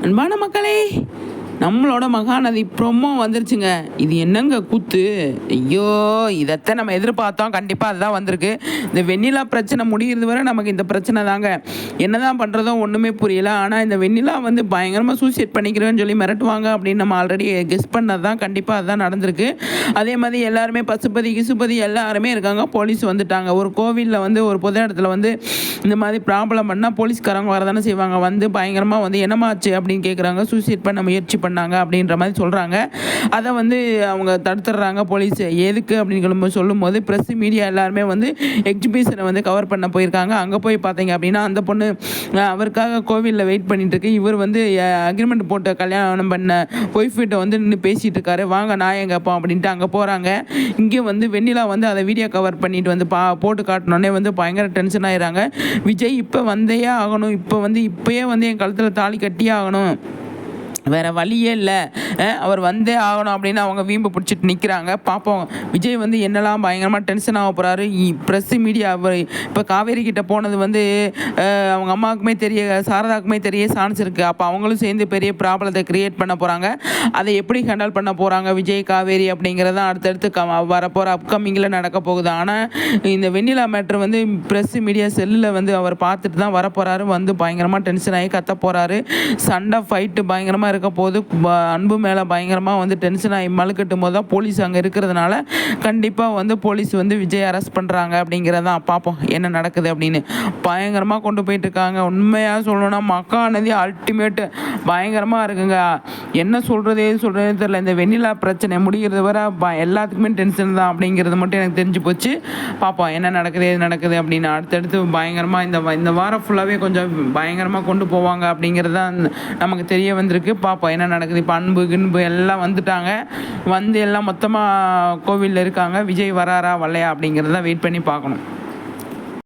அன்பான மக்களே நம்மளோட மகாநதி ப்ரொமோ வந்துருச்சுங்க. இது என்னங்க கூத்து? ஐயோ இதைத்தான் நம்ம எதிர்பார்த்தோம். கண்டிப்பாக அதுதான் வந்திருக்கு. இந்த வெண்ணிலா பிரச்சனை முடிகிறது வரை நமக்கு இந்த பிரச்சனை தாங்க. என்னதான் பண்ணுறதோ ஒன்றுமே புரியல. ஆனால் இந்த வெண்ணிலா வந்து பயங்கரமாக சூசைட் பண்ணிக்கிறேன்னு சொல்லி மிரட்டுவாங்க அப்படின்னு நம்ம ஆல்ரெடி கெஸ் பண்ணது தான் கண்டிப்பாக அதுதான் நடந்திருக்கு. அதே மாதிரி எல்லாருமே பசுபதி கிசுபதி எல்லாருமே இருக்காங்க. போலீஸ் வந்துட்டாங்க. ஒரு கோவிலில் வந்து ஒரு பொது இடத்துல வந்து இந்த மாதிரி ப்ராப்ளம் பண்ணால் போலீஸ்காரங்க வரதானே செய்வாங்க. வந்து பயங்கரமாக வந்து என்னமாச்சு அப்படின்னு கேட்குறாங்க சூசைட் பண்ண முயற்சி பண்ணாங்க அப்படின்ற மாதிரி சொல்கிறாங்க அதை வந்து அவங்க தடுத்துடுறாங்க போலீஸ். எதுக்கு அப்படின்னு சொல்லும்போது ப்ரெஸ் மீடியா எல்லாருமே வந்து எக்ஸிபிஷனை வந்து கவர் பண்ண போயிருக்காங்க. அங்கே போய் பார்த்தீங்க அப்படின்னா அந்த பொண்ணு அவருக்காக கோவிலில் வெயிட் பண்ணிட்டு இருக்கு. இவர் வந்து அக்ரிமெண்ட் போட்டு கல்யாணம் பண்ண ஒய்ஃபிட்ட வந்து நின்று பேசிகிட்டு இருக்காரு. வாங்க நான் எங்கப்பா அப்படின்ட்டு அங்கே போகிறாங்க இங்கே வந்து வெண்ணிலா வந்து அதை வீடியோ கவர் பண்ணிட்டு வந்து பா போட்டு காட்டினோடனே வந்து பயங்கர டென்ஷன் ஆயிடுறாங்க. விஜய் இப்போ வந்தே ஆகணும். இப்போ வந்து இப்போயே வந்து என் கழுத்தில் தாலி கட்டியே ஆகணும். வேறு வழியே இல்லை. அவர் வந்தே ஆகணும் அப்படின்னு அவங்க வீம்பு பிடிச்சிட்டு நிற்கிறாங்க பார்ப்போம் விஜய் வந்து என்னெல்லாம் பயங்கரமாக டென்ஷன் ஆக போகிறாரு ப்ரெஸ் மீடியா அவர் இப்போ காவேரி கிட்ட போனது வந்து அவங்க அம்மாவுக்குமே தெரிய சாரதாக்குமே தெரிய சான்ஸ் இருக்குது அப்போ அவங்களும் சேர்ந்து பெரிய ப்ராப்ளத்தை கிரியேட் பண்ண போகிறாங்க அதை எப்படி ஹேண்டில் பண்ண போகிறாங்க விஜய் காவேரி அப்படிங்கிறத அடுத்தடுத்து க வரப்போகிற அப்கமிங்கில் நடக்க போகுது. ஆனால் இந்த வெண்ணிலா மேட்ரு வந்து ப்ரெஸ் மீடியா செல்லில் வந்து அவர் பார்த்துட்டு தான் வரப்போகிறாரு வந்து பயங்கரமாக டென்ஷன் ஆகி கத்த போகிறாரு சண்டை ஃபைட்டு பயங்கரமாக இருக்க போது அன்பு மே மேலே பயங்கரமாக வந்து டென்ஷன் ஆகி மழுக்கட்டும் போது தான் போலீஸ் அங்கே இருக்கிறதுனால கண்டிப்பாக வந்து போலீஸ் வந்து விஜய் அரெஸ்ட் பண்ணுறாங்க அப்படிங்கிறதான் பார்ப்போம். என்ன நடக்குது அப்படின்னு. பயங்கரமாக கொண்டு போயிட்டு இருக்காங்க. உண்மையாக சொல்லணும்னா மக்கா நதி அல்டிமேட்டு பயங்கரமாக இருக்குங்க. என்ன சொல்கிறது எது சொல்கிறதே தெரில இந்த வெண்ணிலா பிரச்சனை முடிகிறது வர ப எல்லாத்துக்குமே டென்ஷன் தான் அப்படிங்கிறது மட்டும் எனக்கு தெரிஞ்சு போச்சு. பார்ப்போம் என்ன நடக்குது எது நடக்குது அப்படின்னு. அடுத்தடுத்து பயங்கரமாக இந்த வ- இந்த வாரம் ஃபுல்லாகவே கொஞ்சம் பயங்கரமாக கொண்டு போவாங்க அப்படிங்கிறது தான் நமக்கு தெரிய வந்திருக்கு. பார்ப்போம் என்ன நடக்குது. இப்போ அன்பு கின்பு எல்லாம் வந்துட்டாங்க. வந்து எல்லாம் மொத்தமாக கோவிலில் இருக்காங்க. விஜய் வராரா வரலையா அப்படிங்கிறத வெயிட் பண்ணி பார்க்கணும்.